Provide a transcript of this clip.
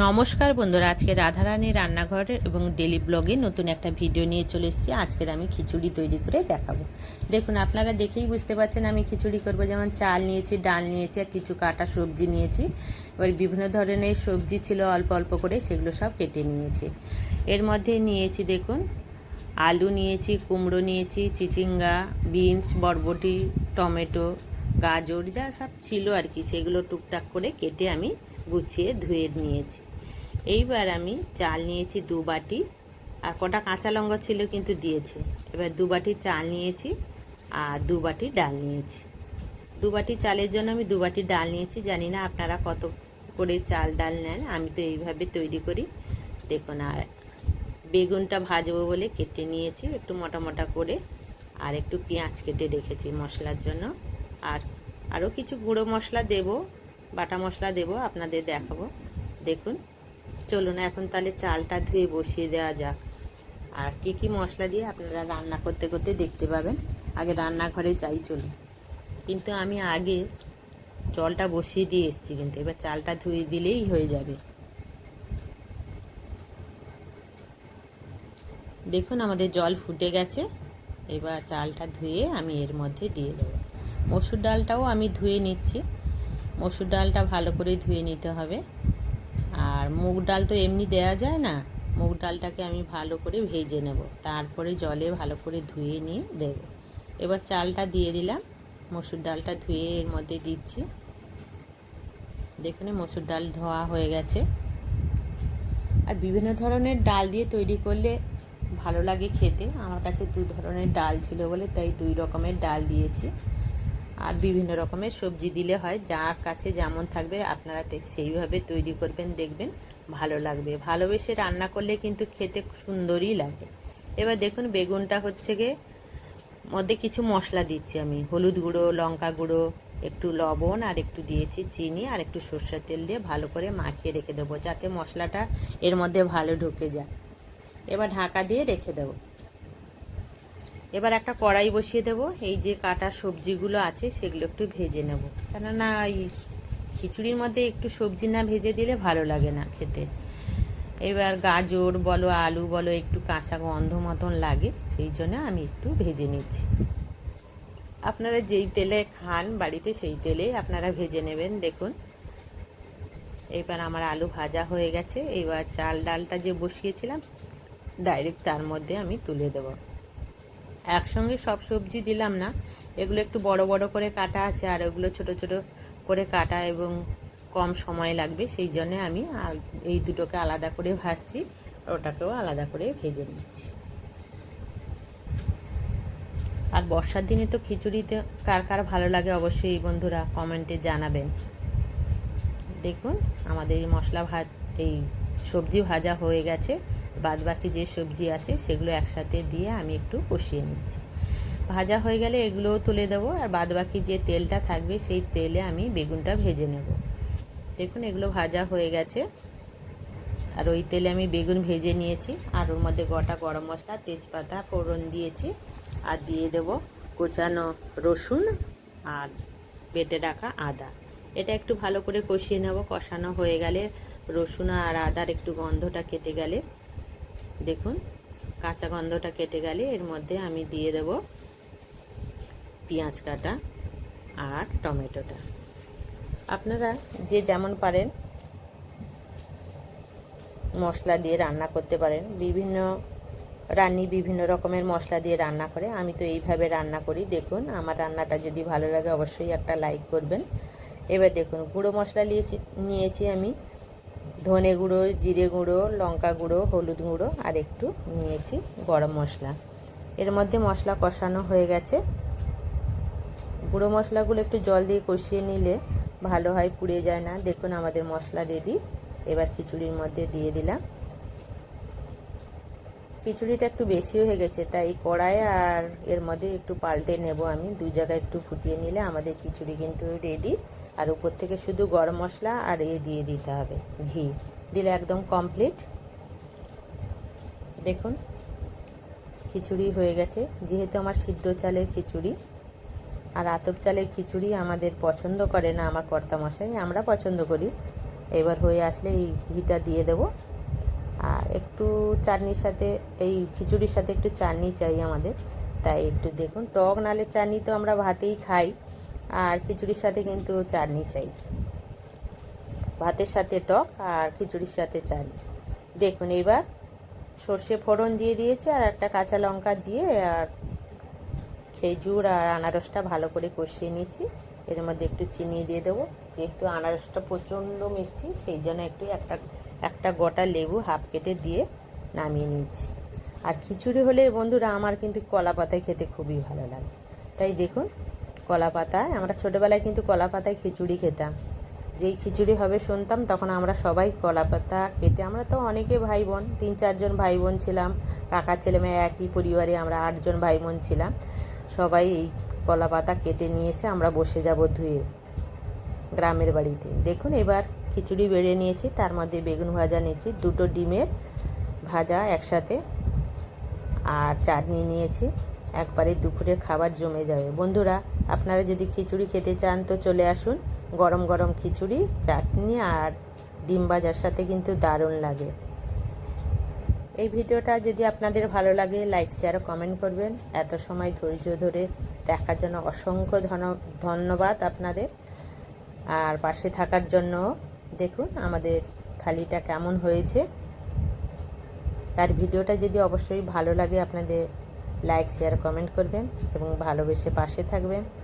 নমস্কার বন্ধুরা, আজকে রাধারানী রান্নাঘর এবং ডেলি ব্লগে নতুন একটা ভিডিও নিয়ে চলে এসেছি। আজকের আমি খিচুড়ি তৈরি করে দেখাবো। দেখুন, আপনারা দেখেই বুঝতে পারছেন আমি খিচুড়ি করব। যেমন চাল নিয়েছি, ডাল নিয়েছি আর কিছু কাটা সবজি নিয়েছি। এবার বিভিন্ন ধরনের সবজি ছিল, অল্প অল্প করে সেগুলো সব কেটে নিয়েছি। এর মধ্যে নিয়েছি, দেখুন, আলু নিয়েছি, কুমড়ো নিয়েছি, চিচিঙ্গা, বিনস, বরবটি, টমেটো, গাজর, যা সব ছিল আর কি, সেগুলো টুকটাক করে কেটে আমি গুছিয়ে ধুয়ে নিয়েছি। এইবার আমি চাল নিয়েছি দু বাটি, আর কটা কাঁচা লঙ্কা ছিল কিন্তু দিয়েছি। এবার দু বাটি চাল নিয়েছি আর দু বাটি ডাল নিয়েছি। দু বাটি চালের জন্য আমি দু বাটি ডাল নিয়েছি। জানি না আপনারা কত করে চাল ডাল নেন, আমি তো এইভাবে তৈরি করি। দেখুন, আর বেগুনটা ভাজবো বলে কেটে নিয়েছি, একটু মোটা মোটা করে, আর একটু পেঁয়াজ কেটে রেখেছি মশলার জন্য। আর আরও কিছু গুঁড়ো মশলা দেব বাটা মশলা দেব, আপনাদের দেখাবো। দেখুন, চলুন এখন তাহলে চালটা ধুয়ে বসিয়ে দেওয়া যাক। আর কী কী মশলা দিয়ে আপনারা রান্না করতে করতে দেখতে পাবেন। আগে রান্নাঘরে যাই চলুন। কিন্তু আমি আগে জলটা বসিয়ে দিয়ে এসেছি কিন্তু, এবার চালটা ধুয়ে দিলেই হয়ে যাবে। দেখুন, আমাদের জল ফুটে গেছে। এবার চালটা ধুয়ে আমি এর মধ্যে দিয়ে দেবো। মসুর ডালটাও আমি ধুয়ে নিচ্ছি। মসুর ডালটা ভালো করে ধুয়ে নিতে হবে। আর মুগ ডাল তো এমনি দেয়া যায় না, মুগ ডালটাকে আমি ভালো করে ভেজে নেব। তারপরে জলে ভালো করে ধুয়ে নিয়ে দেব। এবার চালটা দিয়ে দিলাম, মসুর ডালটা ধুয়ে এর মধ্যে দিচ্ছি। দেখুন, মসুর ডাল ধোয়া হয়ে গেছে। আর বিভিন্ন ধরনের ডাল দিয়ে তৈরি করলে ভালো লাগে খেতে। আমার কাছে দু ধরনের ডাল ছিল বলে, তাই দুই রকমের ডাল দিয়েছি। আর বিভিন্ন রকমের সবজি দিলে হয়, যার কাছে যেমন থাকবে আপনারা সেইভাবে তৈরি করবেন, দেখবেন ভালো লাগবে। ভালোবেসে রান্না করলে কিন্তু খেতে সুন্দরই লাগে। এবার দেখুন বেগুনটা হচ্ছে গিয়ে মধ্যে কিছু মশলা দিচ্ছি আমি। হলুদ গুঁড়ো, লঙ্কা গুঁড়ো, একটু লবণ আর একটু দিয়েছি চিনি আর একটু সর্ষের তেল দিয়ে ভালো করে মাখিয়ে রেখে দেবো, যাতে মশলাটা এর মধ্যে ভালো ঢুকে যায়। এবার ঢাকা দিয়ে রেখে দেবো। এবার একটা কড়াই বসিয়ে দেবো। এই যে কাটা সবজিগুলো আছে, সেগুলো একটু ভেজে নেব। কেননা এই খিচুড়ির মধ্যে একটু সবজি না ভেজে দিলে ভালো লাগে না খেতে। এবার গাজর বলো, আলু বলো, একটু কাঁচা গন্ধ মতন লাগে, সেই জন্য আমি একটু ভেজে নিচ্ছি। আপনারা যেই তেলে খান বাড়িতে, সেই তেলে আপনারা ভেজে নেবেন, দেখুন। এবার আমার আলু ভাজা হয়ে গেছে। এবার চাল ডালটা যে বসিয়েছিলাম, ডাইরেক্ট তার মধ্যে আমি তুলে দেব। একসঙ্গে সব সবজি দিলাম না। এগুলো একটু বড় বড় করে কাটা আছে আর ওগুলো ছোট ছোট করে কাটা এবং কম সময় লাগবে, সেই জন্য আমি এই দুটোকে আলাদা করে ভাজছি ওটাকেও আলাদা করে ভেজে নিচ্ছি। আর বর্ষার দিনে তো খিচুড়িতে কার কার ভালো লাগে অবশ্যই বন্ধুরা কমেন্টে জানাবেন। দেখুন, আমাদের এই মশলা ভাত, এই সবজি ভাজা হয়ে গেছে। বাদ বাকি যে সবজি আছে সেগুলো একসাথে দিয়ে আমি একটু কষিয়ে নিচ্ছি। ভাজা হয়ে গেলে এগুলোও তুলে দেবো আর বাদ বাকি যে তেলটা থাকবে সেই তেলে আমি বেগুনটা ভেজে নেব। দেখুন এগুলো ভাজা হয়ে গেছে। আর ওই তেলে আমি বেগুন ভেজে নিয়েছি। আর ওর মধ্যে গোটা গরম মশলা, তেজপাতা, ফোড়ন দিয়েছি। আর দিয়ে দেব কোচানো রসুন আর বেটে রাখা আদা। এটা একটু ভালো করে কষিয়ে নেব। কষানো হয়ে গেলে রসুন আর আদার একটু গন্ধটা কেটে গেলে দেখুন, কাঁচা গন্ধটা কেটে গেলে এর মধ্যে আমি দিয়ে দেব পেঁয়াজ কাটা আর টমেটোটা। আপনারা যে যেমন পারেন মশলা দিয়ে রান্না করতে পারেন। বিভিন্ন রান্নি বিভিন্ন রকমের মশলা দিয়ে রান্না করে। আমি তো এইভাবে রান্না করি। দেখুন, আমার রান্নাটা যদি ভালো লাগে অবশ্যই একটা লাইক করবেন। এবার দেখুন, গুঁড়ো মশলা নিয়েছি নিয়েছি আমি। ধনে গুঁড়ো, জিরে গুঁড়ো, লঙ্কা গুঁড়ো, হলুদ গুঁড়ো আর একটু নিয়েছি গরম মশলা। এর মধ্যে মশলা কষানো হয়ে গেছে। গুঁড়ো মশলাগুলো একটু জল দিয়ে কষিয়ে নিলে ভালো হয়, পুড়ে যায় না। দেখুন আমাদের মশলা রেডি এবার খিচুড়ির মধ্যে দিয়ে দিলাম। খিচুড়িটা একটু বেশি হয়ে গেছে, তাই কড়াই আর এর মধ্যে একটু পাল্টে নেব আমি। দু জায়গায় একটু ফুটিয়ে নিলে আমাদের খিচুড়ি কিন্তু রেডি আর উপর থেকে শুধু গরম মশলা আর এ দিয়ে দিতে হবে, ঘি। দিলে একদম কমপ্লিট দেখুন, খিচুড়ি হয়ে গেছে। যেহেতু আমার সিদ্ধ চালের খিচুড়ি, আর আতপ চালের খিচুড়ি আমাদের পছন্দ করে না আমার কর্তামশাই, আমরা পছন্দ করি। এবার হয়ে আসলে এই ঘিটা দিয়ে দেবো। আর একটু চাটনির সাথে, এই খিচুড়ির সাথে একটু চাটনি চাই আমাদের। তাই একটু দেখুন, টক নালে চাটনি তো আমরা ভাতেই খাই। আর খিচুড়ির সাথে কিন্তু চাটনি চাই। ভাতের সাথে টক আর খিচুড়ির সাথে চাটনি। দেখুন এবার সর্ষে ফোড়ন দিয়ে দিয়েছি আর একটা কাঁচা লঙ্কা দিয়ে আর খেজুর আর আনারসটা ভালো করে কষিয়ে নিচ্ছি। এর মধ্যে একটু চিনি দিয়ে দেবো। যেহেতু আনারসটা প্রচণ্ড মিষ্টি, সেই জন্য একটু একটা একটা গোটা লেবু হাফ কেটে দিয়ে নামিয়ে নিচ্ছি। আর খিচুড়ি হলে বন্ধুরা, আমার কিন্তু কলা পাতায় খেতে খুবই ভালো লাগে। তাই দেখুন কলা পাতায় আমরা ছোটোবেলায় কিন্তু কলা পাতায় খিচুড়ি খেতাম। যেই খিচুড়ি হবে শুনতাম, তখন আমরা সবাই কলা পাতা কেটে, আমরা তো অনেকে ভাই বোন তিন চারজন ভাই বোন ছিলাম, কাকার ছেলে মেয়ে একই পরিবারে আমরা আটজন ভাই বোন ছিলাম, সবাই এই কলা পাতা কেটে নিয়ে এসে আমরা বসে যাব ধুয়ে গ্রামের বাড়িতে। দেখুন, এবার খিচুড়ি বেড়ে নিয়েছি, তার মধ্যে বেগুন ভাজা নিয়েছি, দুটো ডিমের ভাজা একসাথে, আর চাটনি নিয়েছি, একবারে দুপুরের খাবার জমে যাবে। বন্ধুরা আপনারা যদি খিচুড়ি খেতে চান তো চলে আসুন। গরম গরম খিচুড়ি, চাটনি আর ডিম ভাজার সাথে কিন্তু দারুণ লাগে। এই ভিডিওটা যদি আপনাদের ভালো লাগে, লাইক শেয়ার কমেন্ট করবেন। এত সময় ধৈর্য ধরে দেখার জন্য অসংখ্য ধন- ধন্যবাদ আপনাদের। আর পাশে থাকার জন্য দেখুন আমাদের থালিটা কেমন হয়েছে। আর ভিডিওটা যদি অবশ্যই ভালো লাগে, আপনাদের লাইক শেয়ার কমেন্ট করবেন এবং ভালোবেসে পাশে থাকবেন।